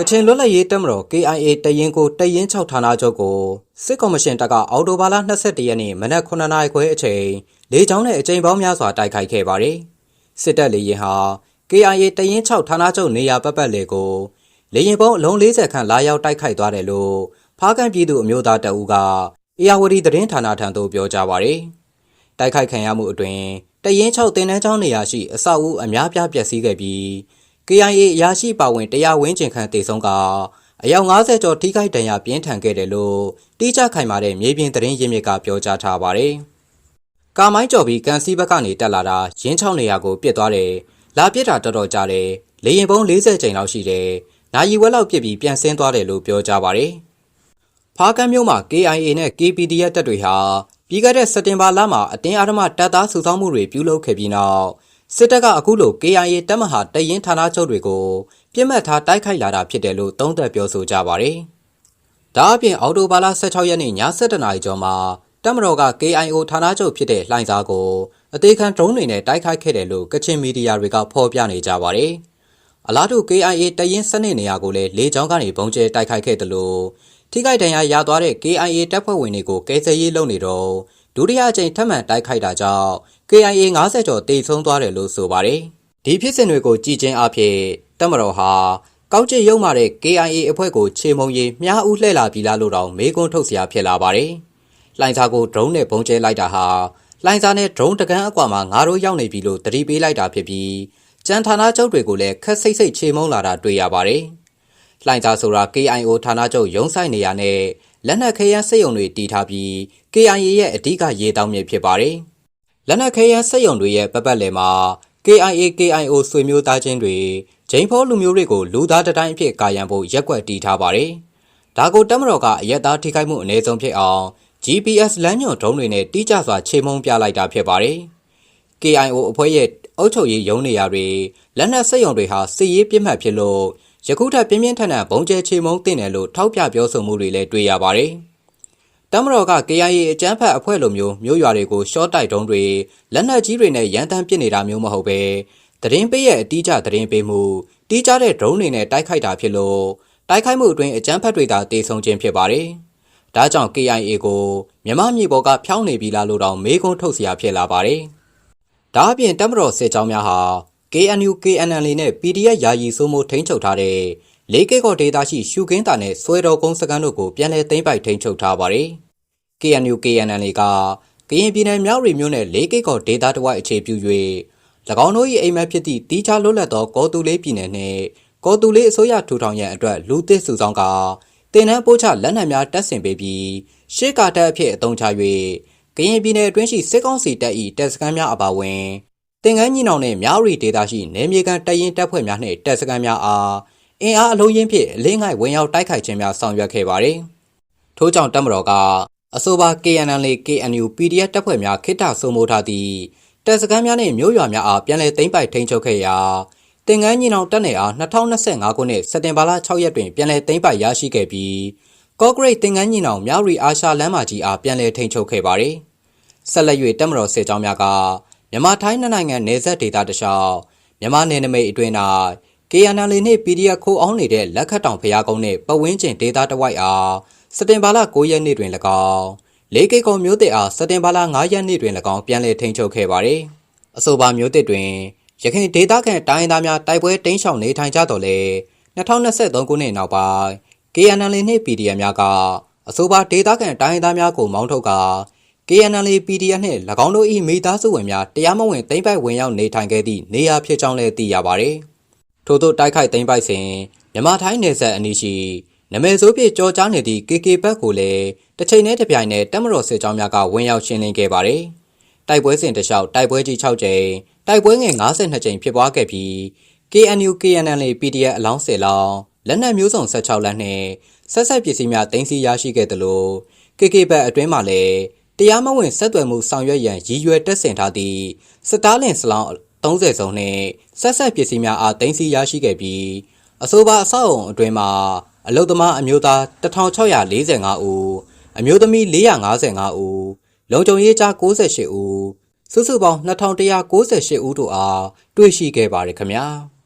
ကချင်လွတ်လပ်ရေးတပ်မတော် KIA တရင်ကိုတရင်6ဌာနချုပ်ကိုစစ်ကော်မရှင်တပ်ကအော်တိုဘာလ22ရက်နေ့မနက်9နာရီခွဲအချိန်လေကြောင်းနဲ့အကြိမ်ပေါင်းများစွာတိုက်ခိုက်ခဲ့ပါတယ်။စစ်တပ်လေရင်ဟာ KIA တရင်6ဌာနချုပ်နေရာပတ်ပတ်လေကိုလေရင်ပေါင်းအလုံး40ခန့်လာရောက်တိုက်ခိုက်သွားတယ်လို့ဖားကန်ပြည်သူအမျိုးသားတအူးကအေယာဝတီသတင်းဌာနထံသို့ပြောကြားပါတယ်။တိုက်ခိုက်ခံရမှုအတွင်တရင်6တင်တန်းကျောင်းနေရာရှိအဆောက်အဦအများပြားပျက်စီးခဲ့ပြီး KIA အရာရှိပါဝင်တရားဝင်းကျင်ခန့်တေဆုံးကအယောက်90ကျော်ထိခိုက်ဒဏ်ရာပြင်းထန်ခဲ့တယ်လို့တိကျခိုင်မာတဲ့မြေပြင်သတင်းရင်းမြစ်ကပြောကြားထားပါတယ်။ကာမိုင်းကျော်ပြီးကန်စီဘက်ကနေတက်လာတာရင်းချောင်းနေရာကိုပြစ်သွားတယ်။လာပြစ်တာတော်တော်ကြတယ်။လေရင်ပုံး40ကျိန်လောက်ရှိတယ်။နာယီဝက်လောက်ပြစ်ပြီးပြန်ဆင်းသွားတယ်လို့ပြောကြားပါတယ်။ဖားကမ်းမြို့မှာ KIA နဲ့ KPDF တပ်တွေဟာပြီးခဲ့တဲ့စက်တင်ဘာလမှာအတင်းအဓမ္မတပ်သားစုဆောင်းမှုတွေပြုလုပ်ခဲ့ပြီးနောက် စစ်တပ်ကအခုလို KIA တပ်မဟာတရင်ဌာနချုပ်တွေကိုပြစ်မှတ်ထားတိုက်ခိုက်လာတာဖြစ်တယ်လို့သုံးသပ်ပြောဆိုကြပါတယ်။ဒါအပြင်အော်တိုဘာလ16ရက်နေ့ည7:00နာရီကျော်မှာတပ်မတော်က KIO ဌာနချုပ်ဖြစ်တဲ့လှိုင်စာကိုအသေးခံဒရုန်းတွေနဲ့တိုက်ခိုက်ခဲ့တယ်လို့ကချင်မီဒီယာတွေကဖော်ပြနေကြပါတယ်။အလားတူ KIA တရင်စနစ်နေရာကိုလည်းလေကြောင်းကနေပုံကျဲတိုက်ခိုက်ခဲ့တယ်လို့ထိခိုက်ဒဏ်ရာရသွားတဲ့ KIA တပ်ဖွဲ့ဝင်တွေကိုကယ်ဆယ်ရေးလုပ်နေတော့ဒုတိယအကြိမ်ထပ်မံတိုက်ခိုက်တာကြောင့် KIA 90ကျော်တိတ်ဆုံးသွားတယ်လို့ဆိုပါတယ်။ဒီဖြစ်စဉ်တွေကိုကြည်ချင်းအဖြစ်တပ်မတော်ဟာကောက်ကျစ်ရုံမာတဲ့ KIA အဖွဲ့ကိုခြေမုံရီမြားဦးလှဲ့လာပြီလားလို့တောင်မေးခွန်းထုတ်စရာဖြစ်လာပါတယ်။လိုင်စာကိုဒရုန်းနဲ့ပုံကျဲလိုက်တာဟာလိုင်စာနဲ့ဒရုန်းတကန်းအကွာမှာငါတို့ရောက်နေပြီလို့တတိပေးလိုက်တာဖြစ်ပြီးကြံဌာနချုပ်တွေကိုလည်းခက်စိတ်စိတ်ခြေမုံလာတာတွေ့ရပါတယ်။လိုင်စာဆိုတာ KIO ဌာနချုပ်ရုံးဆိုင်နေရနဲ့ လက်နက်ခဲယမ်းစစ်ရုံတွေတည်ထားပြီး KIA ရဲ့အဓိကရေတောင်းမြစ်ဖြစ်ပါတယ်။လက်နက်ခဲယမ်းစစ်ရုံတွေရဲ့ပတ်ပတ်လည်မှာ KIA KIO ဆွေမျိုးသားချင်းတွေဂျိန်ဖောလူမျိုးတွေကိုလူသားတတိုင်းအဖြစ်ကာယံဖို့ရက်ွက်တီးထားပါတယ်။ဒါကိုတက်မတော်ကအရက်သားထိခိုက်မှုအ ਨੇ ဆုံးဖြစ်အောင် GPS လမ်းညွှန်ဒုံးတွေနဲ့တိကျစွာခြေမုံပြလိုက်တာဖြစ်ပါတယ်။ KIO အဖွဲ့ရဲ့အုပ်ချုပ်ရေးရုံးနေရာတွေလက်နက်စစ်ရုံတွေဟာစစ်ရေးပြစ်မှတ်ဖြစ်လို့ ယခုထက်ပြင်းပြင်းထန်ထန်ဘုံကျဲချေမုံတင်တယ်လို့ထောက်ပြပြောဆိုမှုတွေလည်းတွေ့ရပါတယ်။တမတော်က KIA အကြမ်းဖက်အဖွဲ့လိုမျိုးမျိုးရွာတွေကိုရှော့တိုက်တုံးတွေလက်နက်ကြီးတွေနဲ့ရန်တမ်းပစ်နေတာမျိုးမဟုတ်ပဲသတင်းပေးရဲ့အတိအကျသတင်းပေးမှုတီးကြတဲ့ drone တွေနဲ့တိုက်ခိုက်တာဖြစ်လို့တိုက်ခိုက်မှုအတွင်းအကြမ်းဖက်တွေသာတေဆုံခြင်းဖြစ်ပါတယ်။ဒါကြောင့် KIA ကိုမြမမြေပေါ်ကဖျောင်းနေပြီလားလို့တောင်မေးခွန်းထုတ်စရာဖြစ်လာပါတယ်။ဒါအပြင်တမတော်စစ်ကြောင်းများဟာ KNU KNL နဲ့ PDF ယာယီစိုးမိုးထိန်းချုပ်ထားတဲ့လေးကဲကော်ဒေတာရှိရှုခင်းတာနဲ့ဆွဲတော်ကုန်းစကန်တို့ကိုပြန်လည်သိမ်းပိုက်ထိန်းချုပ်ထားပါတယ်။ KNU KNL ကကရင်ပြည်နယ်မြောက်ရီမြို့နယ်လေးကဲကော်ဒေတာတဝိုက်အခြေပြု၍၎င်းတို့၏အိမ်မက်ဖြစ်သည့်တီးခြားလွတ်လပ်သောကော်တူလေးပြည်နယ်နှင့်ကော်တူလေးအစိုးရထူထောင်ရန်အတွက်လူသစ်စုဆောင်ကတင်နန်းပိုးချလက်နက်များတပ်ဆင်ပေးပြီးရှေ့ကာတပ်အဖြစ်အသုံးချ၍ကရင်ပြည်နယ်အတွင်းရှိစစ်ကောင်စီတပ်၏တပ်စခန်းများအပါအဝင် တင်ကန်းညီနောင်နှင့်မြောက်ရီဒေသရှိနယ်မြေကန်တရင်တပ်ဖွဲ့များနှင့်တပ်စခန်းများအားအင်အားအလုံးရင်းဖြင့်အလင်းငိုက်ဝင်ရောက်တိုက်ခိုက်ခြင်းများဆောင်ရွက်ခဲ့ပါသည်။ထို့ကြောင့်တပ်မတော်ကအဆိုပါ KNL KNU PDF တပ်ဖွဲ့များခိတ္တစိုးမိုးထားသည့်တပ်စခန်းများနှင့်မြို့ရွာများအားပြန်လည်သိမ်းပိုက်ထိန်းချုပ်ခဲ့ရာတင်ကန်းညီနောင်တပ်နယ်အား2025ခုနှစ်စက်တင်ဘာလ6ရက်တွင်ပြန်လည်သိမ်းပိုက်ရရှိခဲ့ပြီးကော့ဂရိတ်တင်ကန်းညီနောင်မြောက်ရီအာရှလမ်းမကြီးအားပြန်လည်ထိန်းချုပ်ခဲ့ပါသည်။ဆက်လက်၍တပ်မတော်စစ်ကြောင်းများက မြန်မာထိုင်းနိုင်ငံနယ်စပ်ဒေသတလျှောက်မြန်မာနယ်နိမိတ်အတွင်း၌ KNL နှင့် PDF ခိုးအောင်းနေတဲ့လက်ခတ်တောင်ဖျားကုန်းနှင့်ပဝင်းကျင်ဒေသတဝိုက်အားစက်တင်ဘာလ9ရက်နေ့တွင်၎င်းလေးကိတ်ကုံမျိုးတစ်အားစက်တင်ဘာလ9ရက်နေ့တွင်၎င်းပြန်လည်ထိန်းချုပ်ခဲ့ပါသည်အဆိုပါမျိုးတစ်တွင်ရခိုင်ဒေသခံတိုင်းသားများတိုက်ပွဲတင်းရှောင်နေထိုင်ကြတော်လဲ2023ခုနှစ်နောက်ပိုင်း KNL နှင့် PDF များကအဆိုပါဒေသခံတိုင်းသားများကိုမောင်းထုတ်ကာ KNL PDF နှင့်၎င်းတို့၏မိသားစုဝင်များတရားမဝင်သိမ်းပိုက်ဝင်ရောက်နေထိုင်ခဲ့သည့်နေရာဖြစ်ကြောင်းလည်းသိရပါသည်။ထို့သောတိုက်ခိုက်သိမ်းပိုက်စဉ်မြမထိုင်းနယ်စပ်အနီးရှိနမဲဆိုးပြကြောကြားနေသည့် KK ဘက်ကိုလည်းတစ်ချိန်နဲ့တစ်ပြိုင်နက်တက်မတော်စစ်ကြောင်းများကဝင်ရောက်ရှင်းလင်းခဲ့ပါတယ်။တိုက်ပွဲစဉ်တစ်လျှောက်တိုက်ပွဲကြီး6ကြိမ်တိုက်ပွဲငယ်52ကြိမ်ဖြစ်ပွားခဲ့ပြီး KNU KNL PDF အလောင်း10လောင်းလက်နက်မျိုးစုံ16လက်နှင့်ဆက်ဆက်ပစ္စည်းများတင်စီရရှိခဲ့သလို KK ဘက်အတွင်းမှာလည်း တရားမဝင်ဆက်သွယ်မှုဆောင်ရွက်ရန်ရည်ရွယ်တက်ဆင်ထားသည့်စတားလင်စလောင်း30စုံနှင့်ဆက်ဆက်ပစ္စည်းများအားတင်စီရရှိခဲ့ပြီးအဆိုပါအဆောက်အုံအတွင်းမှာအလုသမားအမျိုးသား1645ဦးအမျိုးသမီး455ဦးလုံခြုံရေးကြား68ဦးစုစုပေါင်း2198ဦးတို့အားတွေ့ရှိခဲ့ပါတယ်ခင်ဗျာ။